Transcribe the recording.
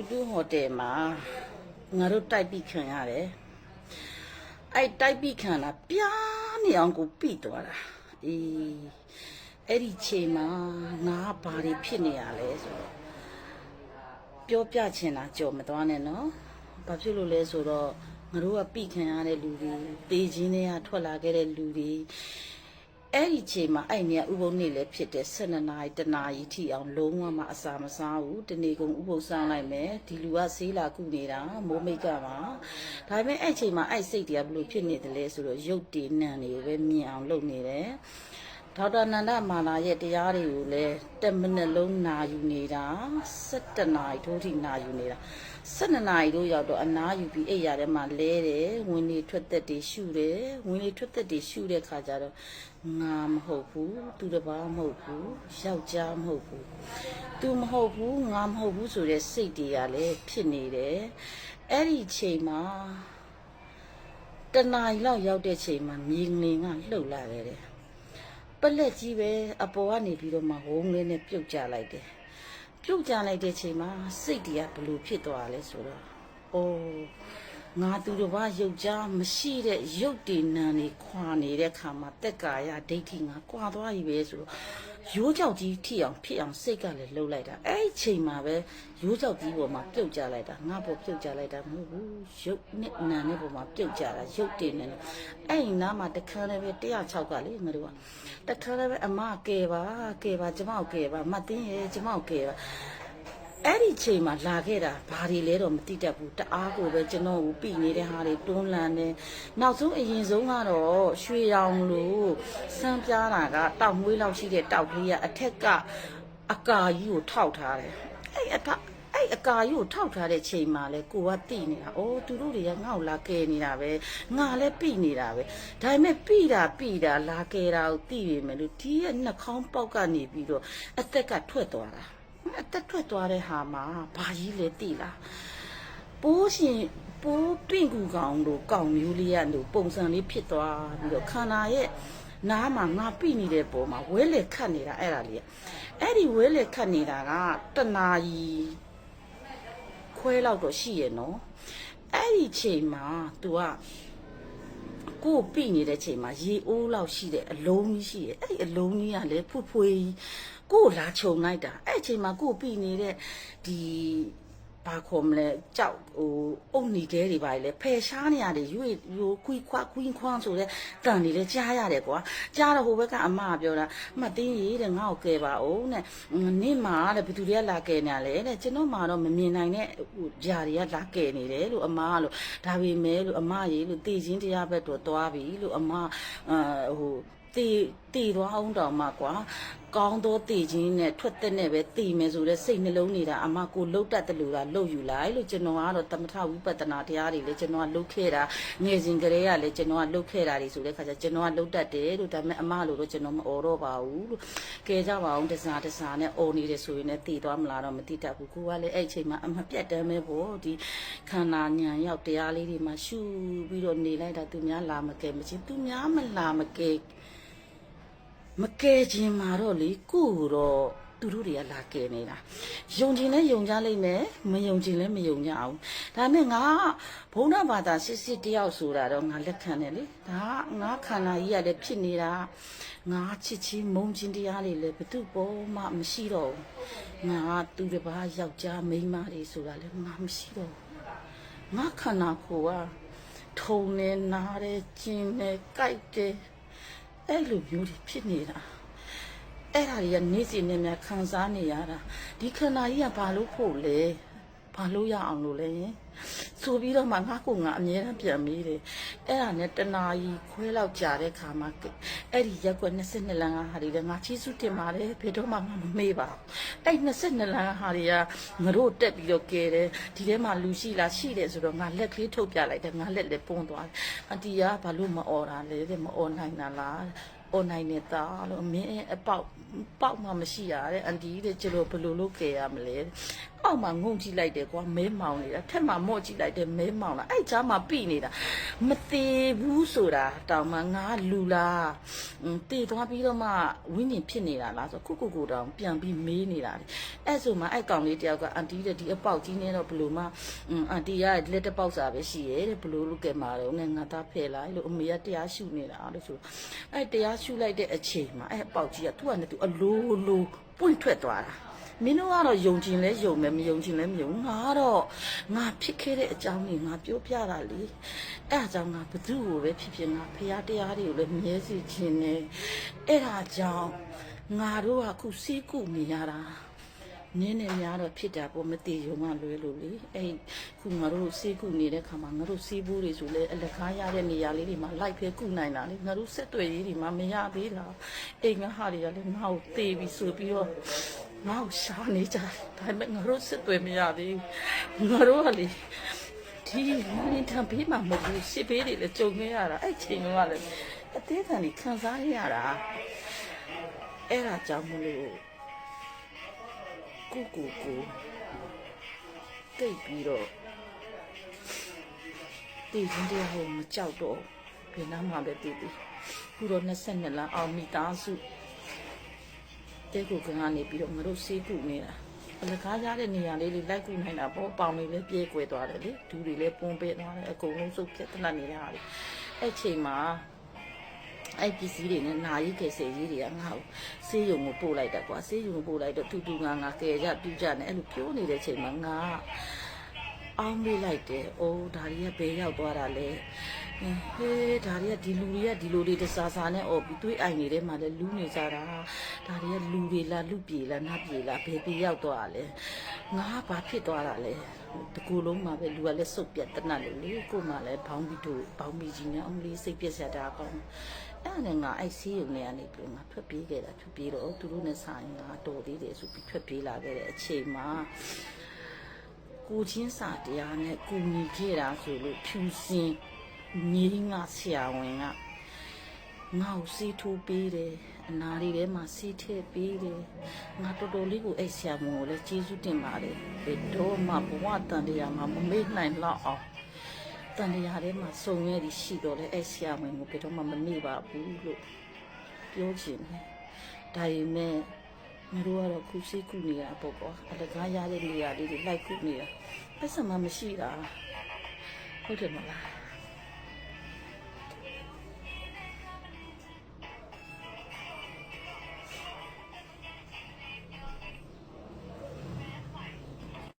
တူတူဟိုတယ်မှာငါတို့တိုက်ပြီးခံရတယ်အဲ့တိုက်ပြီးခံတာပြားနေအောင်ကိုပြီးသွားတာအေးအဲ့ဒီချိန်မှာငါကဘာတွေဖြစ်နေရလဲဆိုတော့ပြောပြချင်တာကြော်မသွားနဲ့နော်ဘာဖြစ်လို့လဲဆိုတော့ငါတို့ကပြီးခံရတဲ့လူတွေတေးချင်းတွေကထွက်လာခဲ့တဲ့လူတွေ အဲ့ဒီချိန်မှာအဲ့နေကဥပုံနေလည်းဖြစ်တဲ့12နာရီတနာရီထိအောင်လုံးဝမအစာမစားဘူးတနေ့ကုန်ဥပုံစားလိုက်မယ်ဒီလူကဆေးလာကုနေတာမိုးမိတ်ကပါဒါပေမဲ့အဲ့ချိန်မှာအဲ့စိတ်တွေကဘလို့ဖြစ်နေတယ်လဲဆိုတော့ရုပ်တည်နံတွေကိုပဲမြင်အောင်လုပ်နေတယ် ဒေါက်တာနန္ဒမာလာရဲ့တရားတွေကိုလည်း10မိနစ်လုံးနာယူနေတာ17နာရီထိုးထိနာယူနေတာ12နာရီတို့ရောက်တော့အနာယူပြီးအိပ်ရထဲမှာလဲတယ်ဝင်နေထွက်သက်တွေရှုတယ်ဝင်နေထွက်သက်တွေရှုတဲ့ခါကျတော့ငါမဟုတ်ဘူးသူတစ်ပါးမဟုတ်ဘူးယောက်ျားမဟုတ်ဘူးသူမဟုတ်ဘူးငါမဟုတ်ဘူးဆိုတဲ့စိတ်တွေကလည်းဖြစ်နေတယ်အဲ့ဒီချိန်မှာတနာရီလောက်ရောက်တဲ့ချိန်မှာမြေငလင်ကလှုပ်လာခဲ့တယ် ပလက်ကြီးပဲအပေါ်ကနေပြီးတော့မှဝုန်းလေးနဲ့ပြုတ်ကျလိုက်တယ်ပြုတ်ကျလိုက်တဲ့ချိန်မှာစိတ်တွေကဘလို့ဖြစ်သွားလဲဆိုတော့အိုး ငါသူတော်ဘာရုပ်ကြားမရှိတဲ့ရုပ်တည်နံတွေခွာနေတဲ့ခါမှာတက်ကာယဒိဋ္ဌိငါကွာသွားပြီပဲဆိုတော့ရိုးကြောက်ကြီးထိအောင်ဖြစ်အောင်စိတ်ကလည်းလှုပ်လိုက်တာအဲ့ဒီချိန်မှာပဲရိုးကြောက်ကြီးပေါ်မှာပြုတ်ကျလိုက်တာငါပေါ်ပြုတ်ကျလိုက်တာမဟုတ်ဘူးရုပ်နဲ့နံနဲ့ပေါ်မှာပြုတ်ကျတာရုပ်တည်နံနဲ့အဲ့ဒီနားမှာတခါလည်းပဲ106ကလေငါတို့ကတခါလည်းပဲအမကဲပါကဲပါကျမကိုကဲပါမသိရင်ကျမကိုကဲပါ အဲ့ဒီချိန်မှာလာခဲ့တာဘာတွေလဲတော့မသိတတ်ဘူးတအားကိုပဲကျွန်တော်ကိုပြီနေတဲ့ဟာတွေတွန်းလန်းနေနောက်ဆုံးအရင်ဆုံးကတော့ရွှေရောင်လို့စမ်းပြားတာကတောက်မွေးလောက်ရှိတဲ့တောက်ကလေးကအထက်ကအကာကြီးကိုထောက်ထားတယ်အဲ့အထက်အဲ့အကာကြီးကိုထောက်ထားတဲ့ချိန်မှာလဲကိုကတိနေတာ။အိုးသူတို့တွေကငါ့ကိုလာကဲနေတာပဲ။ငါလည်းပြီနေတာပဲ။ဒါပေမဲ့ပြီတာပြီတာလာကဲတာကိုတိပြီမယ်လို့ဒီရဲ့နှာခေါင်းပေါက်ကနေပြီးတော့အသက်ကထွက်သွားတာ။ အသက်ထွက်သွားတဲ့ဟာမှာဘာကြီးလဲတိလား။ပိုးရှင်ပိုးပင့်ကူကောင်လို့ကောင်မျိုးလေးရလို့ပုံစံလေးဖြစ်သွားပြီးတော့ခန္ဓာရဲ့နားမှာငါပြိနေတဲ့ပုံမှာဝဲလေခတ်နေတာအဲ့ဒါလေးအဲ့ဒီဝဲလေခတ်နေတာကတနာကြီးခွဲလောက်တော့ရှိရဲ့နော်အဲ့ဒီချိန်မှာ तू က ကိုယ်ပြိနေတဲ့ချိန်မှာရေအိုးလောက်ရှိတဲ့အလုံးကြီးရှိရဲ့အဲ့ဒီအလုံးကြီးကလည်းဖွဖွေးကိုယ်လာခြုံလိုက်တာအဲ့ဒီချိန်မှာကိုယ်ပြိနေတဲ့ဒီ ဘာခေါ်မလဲကြောက်ဟိုအုတ်နီခဲတွေပါလေဖယ်ရှားနေရတယ်ရွေရိုခွီခွာခွင်းခွန်းဆိုတဲ့တန်တွေလည်းကြားရတယ်ကွာကြားတော့ဟိုဘက်ကအမကပြောတာအမတင်းရေးတဲ့ငါ့ကိုကဲပါအောင်တဲ့နင့်မာတဲ့ဘယ်သူတွေကလာကဲနေရလဲတဲ့ကျွန်တော်မာတော့မမြင်နိုင်တဲ့ဟိုဂျာတွေကလာကဲနေတယ်လို့အမကလို့ဒါပေမဲ့လို့အမရေးလို့တေချင်းတရားဘက်တော့သွားပြီလို့အမအာဟို တေတေသွားအောင်တောင်မှကွာကောင်းသောတေချင်းနဲ့ထွက်တဲ့နဲ့ပဲတေမယ်ဆိုတဲ့စိတ်နှလုံးနေတာအမကိုလှုပ်တတ်တယ်လို့ကလှုပ်ယူလိုက်လို့ကျွန်တော်ကတော့တမထဝိပဿနာတရားတွေလေကျွန်တော်ကလှုပ်ခဲ့တာငယ်စဉ်ကလေးကလည်းကျွန်တော်ကလှုပ်ခဲ့တာတွေဆိုတဲ့ခါကျကျွန်တော်ကလှုပ်တတ်တယ်လို့ဒါပေမဲ့အမလိုတော့ကျွန်တော်မအော်တော့ပါဘူးလို့ကဲကြပါအောင်တစားတစားနဲ့အော်နေတယ်ဆိုရင်လည်းတေသွားမလားတော့မသိတတ်ဘူးကိုကလည်းအဲ့အချိန်မှာအမပြတ်တမ်းပဲပေါ့ဒီခန္ဓာညံရောက်တရားလေးတွေမှာရှုပြီးတော့နေလိုက်တာသူများလာမကဲမချင်းသူများမလာမကဲ မကဲခြင်းမှာတော့လေကို့ကိုတော့သူတို့တွေကလာကဲနေတာယုံခြင်းလဲယုံကြလိမ့်မယ်မယုံခြင်းလဲမယုံကြအောင်ဒါနဲ့ငါဘုန်းတော်ဘာသာစစ်စစ်တယောက်ဆိုတာတော့ငါလက်ခံတယ်လေဒါကငါခန္ဓာကြီးကလည်းဖြစ်နေတာငါချစ်ချင်းမုန်းခြင်းတရားတွေလည်းဘသူပေါ်မှမရှိတော့ဘူးငါကသူတစ်ပါးယောက်ျားမိန်းမတွေဆိုတာလည်းငါမရှိတော့ဘူးငါခန္ဓာကိုယ်ကထုံနေနားတယ်ကျင်တယ်ကြိုက်တယ် အဲ့လိုမျိုးတွေဖြစ်နေတာအဲ့ဒါတွေကနေ့စဉ်နဲ့များခံစားနေရတာဒီခန္ဓာကြီးကဘာလို့ဖို့လဲ ဘာလို့ရအောင်လို့လဲဆိုပြီးတော့မှငါကငါအမြဲတမ်းပြန်မေးတယ်အဲ့ဒါနဲ့တနာကြီးခွဲလောက်ကြာတဲ့ခါမှာအဲ့ဒီရက်ကွက်22လမ်းကဟာတွေလည်းငါချီးစုတင်ပါတယ်ဘယ်တော့မှငါမမေ့ပါဘူးအဲ့22လမ်းကဟာတွေကငါတို့တက်ပြီးတော့ကဲတယ်ဒီထဲမှာလူရှိလားရှိတယ်ဆိုတော့ငါလက်ကလေးထုတ်ပြလိုက်တယ်ငါလက်လည်းပုံသွားတယ်အတီးကဘာလို့မအော်တာလဲတဲ့မအော်နိုင်တာလားအွန်လိုင်းနဲ့သားလို့အမင်းအပေါက်ပေါက်မှမရှိရတဲ့အန်တီတဲ့ကျလို့ဘယ်လိုလုပ်ခဲ့ရမလဲ အောက်မှာငုံကြည့်လိုက်တယ်ကွာမဲမောင်နေတာထက်မှာမော့ကြည့်လိုက်တယ်မဲမောင်လာအဲ့ချာမှာပြိနေတာမသေးဘူးဆိုတာတောင်မှငါလူလားအင်းတည်သွားပြီးတော့မှဝင်းကျင်ဖြစ်နေတာလားဆိုခုခုကိုတောင်ပြန်ပြီးမေးနေတာလေအဲ့ဆိုမှအဲ့ကောင်လေးတယောက်ကအန်တီတဲ့ဒီအပေါက်ကြီးနေတော့ဘလို့မှအင်းအန်တီကလက်တစ်ပေါက်စာပဲရှိရဲ့တဲ့ဘလို့လို့ကဲမှာတော့ငါငါသားဖဲလိုက်လို့အမေကတရားရှုနေတာလို့ဆိုအဲ့တရားရှုလိုက်တဲ့အချိန်မှာအဲ့အပေါက်ကြီးကသူ့ကနေသူအလိုလို ပွင့်ထွက်သွားတာမင်းတို့ကတော့ယုံကြည်လဲယုံမယ်မယုံကြည်လဲမယုံငါတော့ငါဖြစ်ခဲ့တဲ့အကြောင်းကြီးငါပြောပြတာလေအဲ့အကြောင်းငါဘသူ့ကိုပဲဖြစ်ဖြစ်ငါဖရာတရားတွေကိုလည်းမြဲစီခြင်းနဲ့အဲ့ဒါကြောင့်ငါတို့ကအခုစီးကုနေရတာ နင်းနေများတော့ဖြစ်တာပေါ့မတည်ယုံကလွဲလို့လေအဲ့ခုငါတို့စီးကုနေတဲ့ခါမှာငါတို့စီးဘူးတွေဆိုလဲအလကားရတဲ့နေရာလေးတွေမှာလိုက်ဖဲကုနိုင်တာလေငါတို့ဆက်တွေ့ရေးတွေမှာမရသေးလားအိမ်ငါဟာတွေကလည်းငါ့ကိုတေးပြီးဆိုပြီးတော့ငါ့ကိုရှာနေကြတယ်ဒါပေမဲ့ငါတို့စစ်တွေမရသေးဘူးငါတို့ကလေဒီနင်းထံပေးမှာမဟုတ်ဘူးစစ်ပေးတွေလည်းကြုံနေရတာအဲ့ချိန်ကလည်းအသေးခံနေခံစားရတာအဲ့ဒါကြောင့်မလို့ ကိုကိုကိုတိတ်ပြီးတော့တည်ခြင်းတရားဟိုမကြောက်တော့ဘယ်နာမှပဲတည်တည်ခုတော့22လအောင်မိသားစုတဲကိုကနေပြီးတော့ငါတို့စေးကုနေတာအလကားရတဲ့နေရာလေးတွေလိုက်ကုနိုင်တာပေါ့ပေါင်တွေလည်းပြဲကွယ်သွားတယ်လေဒူးတွေလည်းပုံပဲသွားတယ်အကုန်လုံးစုပ်ဖြတ်တတ်နေတာလေအဲ့ချိန်မှာ အဲ့ပစ္စည်းတွေနဲ့နာရီကယ်ဆယ်ကြီးတွေကငါ့ကိုစေးရုံကိုပို့လိုက်တာကွာစေးရုံကိုပို့လိုက်တော့တူတူငါငါကယ်ကြပြူကြနဲ့အဲ့လိုပြောနေတဲ့ချိန်မှာငါအောင်းမေးလိုက်တယ်အိုးဒါတွေကဘယ်ရောက်သွားတာလဲဟေးဒါတွေကဒီလူတွေကဒီလိုတွေတစားစားနဲ့អော်ပြီးတွေးအိုင်နေတဲ့မှာလဲလူးနေကြတာဒါတွေကလူတွေလားလူပြေလားနတ်ပြေလားဘယ်ပြေရောက်သွားတာလဲငါဘာဖြစ်သွားတာလဲ တကူလုံးမှာပဲလူကလည်းစုပ်ပြတ်တနတ်လို့လေကို့မှာလည်းဘောင်းပြီးတို့ဘောင်းပြီးကြီးနဲ့အမလေးစိတ်ပြက်စရာတာကောင်းအဲ့ဒါနဲ့ငါအဲ့စီးရုံနဲ့ကနေပြီးငါထွက်ပြေးခဲ့တာထွက်ပြေးတော့သူတို့နဲ့ဆိုင်ငါတော်သေးတယ်ဆိုပြီးထွက်ပြေးလာခဲ့တဲ့အချိန်မှာကိုချင်းစာတရားနဲ့ကူညီခဲ့တာဆိုလို့ဖြူစင်ငိမ့်ငါဆရာဝန်က ငါ့ကိုစီးထိုးပေးတယ်အနာရီထဲမှာစီးထည့်ပေးတယ်ငါတော်တော်လေးကိုအဲ့ဆရာဝန်ကိုလည်းကျေးဇူးတင်ပါတယ်ဘယ်တော့မှဘဝတန်တရားမှာမမေ့နိုင်တော့အောင်တန်တရားထဲမှာစုံရည်ရှိတော့လေအဲ့ဆရာဝန်ကိုဘယ်တော့မှမမေ့ပါဘူးလို့ပြောချင်တယ်ဒါပေမဲ့မတို့ကတော့ခုစီးခုနေရပေါ့ကွာအလကားရတဲ့နေရာလေးတွေလိုက်ခုနေတာပတ်စံမမရှိတာဟုတ်တယ်မလား